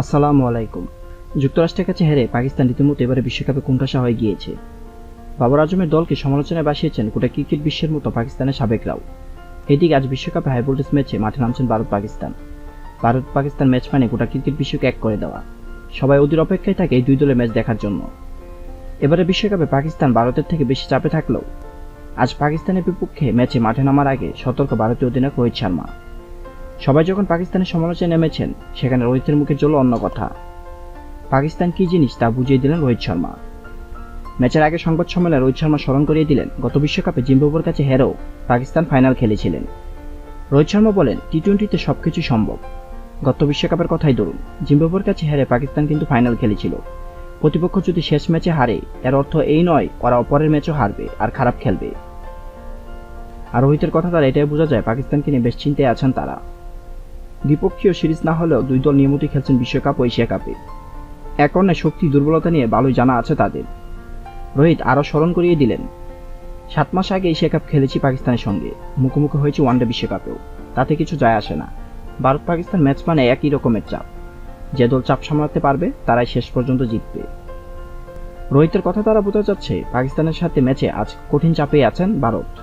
আসসালামু আলাইকুম। যুক্তরাষ্ট্রের কাছে হেরে পাকিস্তান রীতিমতো এবারে বিশ্বকাপে কোণঠাসা হয়ে গিয়েছে। বাবর আজমের দলকে সমালোচনায় বাসিয়েছেন গোটা ক্রিকেট বিশ্বের মতো পাকিস্তানের সাবেকরাও। এদিকে আজ বিশ্বকাপে হাই ভোল্টেজ ম্যাচে মাঠে নামছেন ভারত পাকিস্তান। ভারত পাকিস্তান ম্যাচ মানে গোটা ক্রিকেট বিশ্বকে এক করে দেওয়া। সবাই অধীর অপেক্ষায় থাকে এই দুই দলের ম্যাচ দেখার জন্য। এবারে বিশ্বকাপে পাকিস্তান ভারতের থেকে বেশি চাপে থাকলেও আজ পাকিস্তানের বিপক্ষে ম্যাচে মাঠে নামার আগে সতর্ক ভারতীয় অধিনায়ক রোহিত শর্মা। সবাই যখন পাকিস্তানের সমালোচনায় নেমেছেন, সেখানে রোহিতের মুখে চলো অন্য কথা। পাকিস্তান কি জিনিস তা বুঝিয়ে দিলেন রোহিত শর্মা। ম্যাচের আগে সংবাদ সম্মেলনে রোহিত শর্মা স্মরণ করিয়ে দিলেন, গত বিশ্বকাপে জিম্বাবুয়ের কাছে হেরেও পাকিস্তান ফাইনাল খেলেছিলেন। রোহিত শর্মা বলেন টি টোয়েন্টিতে সবকিছু সম্ভব। গত বিশ্বকাপের কথাই ধরুন, জিম্বাবুয়ের কাছে হেরে পাকিস্তান কিন্তু ফাইনাল খেলেছিল। প্রতিপক্ষ যদি শেষ ম্যাচে হারে, এর অর্থ এই নয়, ওরা অপরের ম্যাচও হারবে, আর খারাপ খেলবে। আর রোহিতের কথা দ্বারা এটাই বোঝা যায় পাকিস্তানকে নিয়ে বেশ চিন্তায় আছেন তারা। দ্বিপক্ষীয় সিরিজ না হলেও দুই দল নিয়মিতই খেলছেন বিশ্বকাপ ও এশিয়া কাপে। এক অন্যের শক্তি দুর্বলতা নিয়ে ভালোই জানা আছে তাদের। রোহিত আরও স্মরণ করিয়ে দিলেন, সাত মাস আগে এশিয়া কাপ খেলেছি পাকিস্তানের সঙ্গে। মুখোমুখি হয়েছে ওয়ানডে বিশ্বকাপেও। তাতে কিছু যায় আসে না। ভারত পাকিস্তান ম্যাচ মানে একই রকমের চাপ। যে দল চাপ সামলাতে পারবে, তারাই শেষ পর্যন্ত জিতবে। রোহিতের কথা তারা বোঝা যাচ্ছে পাকিস্তানের সাথে ম্যাচে আজ কঠিন চাপেই আছেন ভারত।